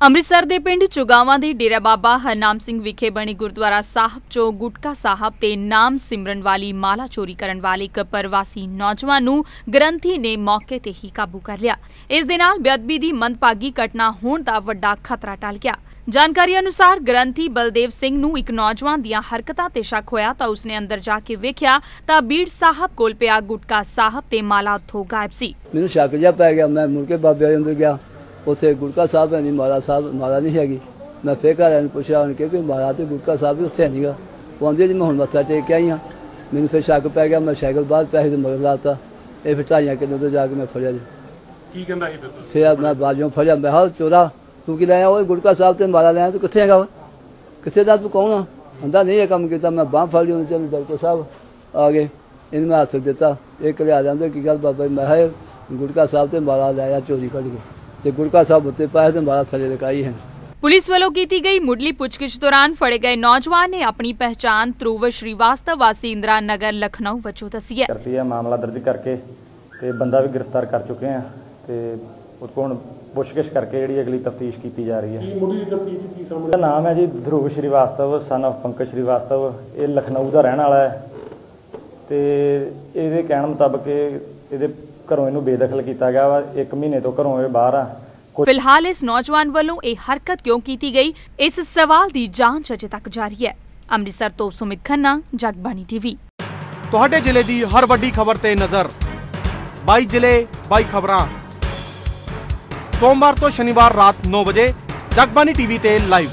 ਅੰਮ੍ਰਿਤਸਰ ਦੇ ਪਿੰਡ ਚੁਗਾਵਾਂ ਦੇ ਡੇਰਾ ਬਾਬਾ ਹਰਨਾਮ ਸਿੰਘ ਵਿਖੇ ਬਣੇ ਗੁਰਦੁਆਰਾ ਸਾਹਿਬ ਚੋਂ ਗੁਟਕਾ ਸਾਹਿਬ ਤੇ ਨਾਮ ਸਿਮਰਨ ਵਾਲੀ ਮਾਲਾ ਚੋਰੀ ਕਰਨ ਵਾਲੇ ਇੱਕ ਪ੍ਰਵਾਸੀ ਨੌਜਵਾਨ ਨੂੰ ਗ੍ਰੰਥੀ ਨੇ ਮੌਕੇ ਤੇ ਹੀ ਕਾਬੂ ਕਰ ਲਿਆ। ਇਸ ਦੇ ਨਾਲ ਬੇਅਦਬੀ ਦੀ ਮੰਦਭਾਗੀ ਘਟਨਾ ਹੋਣ ਦਾ ਵੱਡਾ ਖਤਰਾ ਟਲ ਗਿਆ। ਜਾਣਕਾਰੀ ਅਨੁਸਾਰ ਗ੍ਰੰਥੀ ਬਲਦੇਵ ਸਿੰਘ ਨੂੰ ਇੱਕ ਨੌਜਵਾਨ ਦੀਆਂ ਹਰਕਤਾਂ ਤੇ ਸ਼ੱਕ ਹੋਇਆ ਤਾਂ ਉਸਨੇ ਅੰਦਰ ਜਾ ਕੇ ਵੇਖਿਆ ਤਾਂ ਬੀੜ ਸਾਹਿਬ ਕੋਲ ਪਿਆ ਗੁਟਕਾ ਸਾਹਿਬ ਤੇ ਮਾਲਾ ਉੱਥੋਂ ਗਾਇਬ ਸੀ। ਮੈਨੂੰ ਸ਼ੱਕ ਜਿਹਾ ਪੈ ਗਿਆ, ਮੈਂ ਮੁੜ ਕੇ ਬਾਬੇ ਅੰਦਰ ਗਿਆ। ਉੱਥੇ ਗੁਰਕਾ ਸਾਹਿਬ ਹੈ ਨਹੀਂ ਮਾਲਾ ਸਾਹਿਬ ਮਾਲਾ ਨਹੀਂ ਹੈਗੀ। ਮੈਂ ਫੇਰ ਘਰ ਨੂੰ ਪੁੱਛਿਆ ਉਹਨੇ ਕਿਹਾ ਕਿ ਮਾਲਾ ਤੇ ਗੁਰਕਾ ਸਾਹਿਬ ਵੀ ਉੱਥੇ ਨਹੀਂਗਾ ਉਹ ਆਂਦੇ ਜੀ ਮੈਂ ਹੁਣ ਮੱਥਾ ਟੇਕ ਕੇ ਆਈ ਹਾਂ। ਮੈਨੂੰ ਫਿਰ ਸ਼ੱਕ ਪੈ ਗਿਆ ਮੈਂ ਸਾਈਕਲ ਬਾਹਰ ਪੈਸੇ ਦੇ ਮਗਰ ਲਾਤਾ। ਇਹ ਫਿਰ ਢਾਈਆਂ ਕਿਲੋ ਤੋਂ ਜਾ ਕੇ ਮੈਂ ਫੜਿਆ ਜੀ। ਕੀ ਕਹਿੰਦਾ ਸੀ ਫਿਰ? ਫਿਰ ਮੈਂ ਬਾਜੋਂ ਫੜਿਆ ਮੈਂ ਹਾਂ ਚੋਰਾ ਤੂੰ ਕੀ ਲਿਆ ਉਹ ਗੁਰਕਾ ਸਾਹਿਬ ਤੇ ਮਾਲਾ ਲਿਆ ਤੂੰ ਕਿੱਥੇ ਹੈਗਾ ਓਏ? ਕਿੱਥੇ ਦਾ ਤੂੰ ਕੌਣ ਆ? ਕਹਿੰਦਾ ਨਹੀਂ ਇਹ ਕੰਮ ਕੀਤਾ ਮੈਂ ਬਾਹ ਫੜ ਲਈ ਉਹਨੇ ਚਲ ਡਾਕਟਰ ਸਾਹਿਬ ਆ ਗਏ। ਇਹਨੂੰ ਮੈਂ ਹੱਥ ਦਿੱਤਾ। ਇਹ ਕਲਿਆ ਜਾਂਦੇ ਕੀ ਗੱਲ ਬਾਬਾ ਜੀ? ਮੈਂ ਹੈ ਗੁਰਕਾ ਸਾਹਿਬ ਤੇ ਮਾਲਾ ਲਿਆ ਚੋਰੀ ਕੱਢ ਕੇ। ਤੇ ਗੁਰਕਾ ਸਾਹਿਬ ਉੱਤੇ ਪਾਇਆ ਤੇ ਮਾਲਾ ਥੱਲੇ ਲਗਾਈ ਹੈ। ਪੁਲਿਸ ਵੱਲੋਂ ਕੀਤੀ ਗਈ ਮੁੱਢਲੀ ਪੁੱਛਗਿੱਛ ਦੌਰਾਨ ਫੜੇ ਗਏ ਨੌਜਵਾਨ ਨੇ ਆਪਣੀ ਪਹਿਚਾਣ ਧਰੁਵ ਸ਼੍ਰੀਵਾਸਤਵ ਵਾਸੀ ਇੰਦਰਾ ਨਗਰ ਲਖਨਊ ਵਜੋਂ ਦੱਸੀ ਹੈ। ਕਰਤੀ ਹੈ ਮਾਮਲਾ ਦਰਜ ਕਰਕੇ ਤੇ ਬੰਦਾ ਵੀ ਗ੍ਰਿਫਤਾਰ ਕਰ ਚੁੱਕੇ ਆ ਤੇ ਉਹ ਕੋਲ ਪੁੱਛਗਿੱਛ ਕਰਕੇ ਜਿਹੜੀ ਅਗਲੀ ਤਫਤੀਸ਼ ਕੀਤੀ ਜਾ ਰਹੀ ਹੈ। ਕੀ ਮੁੱਢਲੀ ਤਫਤੀਸ਼ ਕੀ ਸਾਹਮਣੇ ਇਹਦਾ ਨਾਮ ਹੈ ਜੀ ਧਰੁਵ ਸ਼੍ਰੀਵਾਸਤਵ ਸਨ of ਪੰਕਜ ਸ਼੍ਰੀਵਾਸਤਵ। ਇਹ ਲਖਨਊ ਦਾ ਰਹਿਣ ਵਾਲਾ ਹੈ ਤੇ ਇਹਦੇ ਕਹਿਣ ਮੁਤਾਬਕ ਇਹ ਇਹਦੇ ਘਰੋਂ ਇਹਨੂੰ ਬੇਦਖਲ ਕੀਤਾ ਗਿਆ ਵਾ 1 ਮਹੀਨੇ ਤੋਂ ਘਰੋਂ ਇਹ ਬਾਹਰ ਆ। ਫਿਲਹਾਲ ਇਸ ਨੌਜਵਾਨ ਵੱਲੋਂ ਇਹ ਹਰਕਤ ਕਿਉਂ ਕੀਤੀ ਗਈ? ਇਸ ਸਵਾਲ ਦੀ ਜਾਂਚ ਅਜੇ ਤੱਕ ਜਾਰੀ ਹੈ। ਅੰਮ੍ਰਿਤਸਰ ਤੋਂ ਸੁਮਿਤ ਖੰਨਾ ਜਗਬਾਣੀ ਟੀਵੀ। ਤੁਹਾਡੇ ਜ਼ਿਲ੍ਹੇ ਦੀ ਹਰ ਵੱਡੀ ਖਬਰ ਤੇ ਨਜ਼ਰ। 22 ਜ਼ਿਲ੍ਹੇ 22 ਖਬਰਾਂ। ਸੋਮਵਾਰ ਤੋਂ ਸ਼ਨੀਵਾਰ ਰਾਤ 9 ਵਜੇ ਜਗਬਾਨੀ ਟੀਵੀ ਤੇ ਲਾਈਵ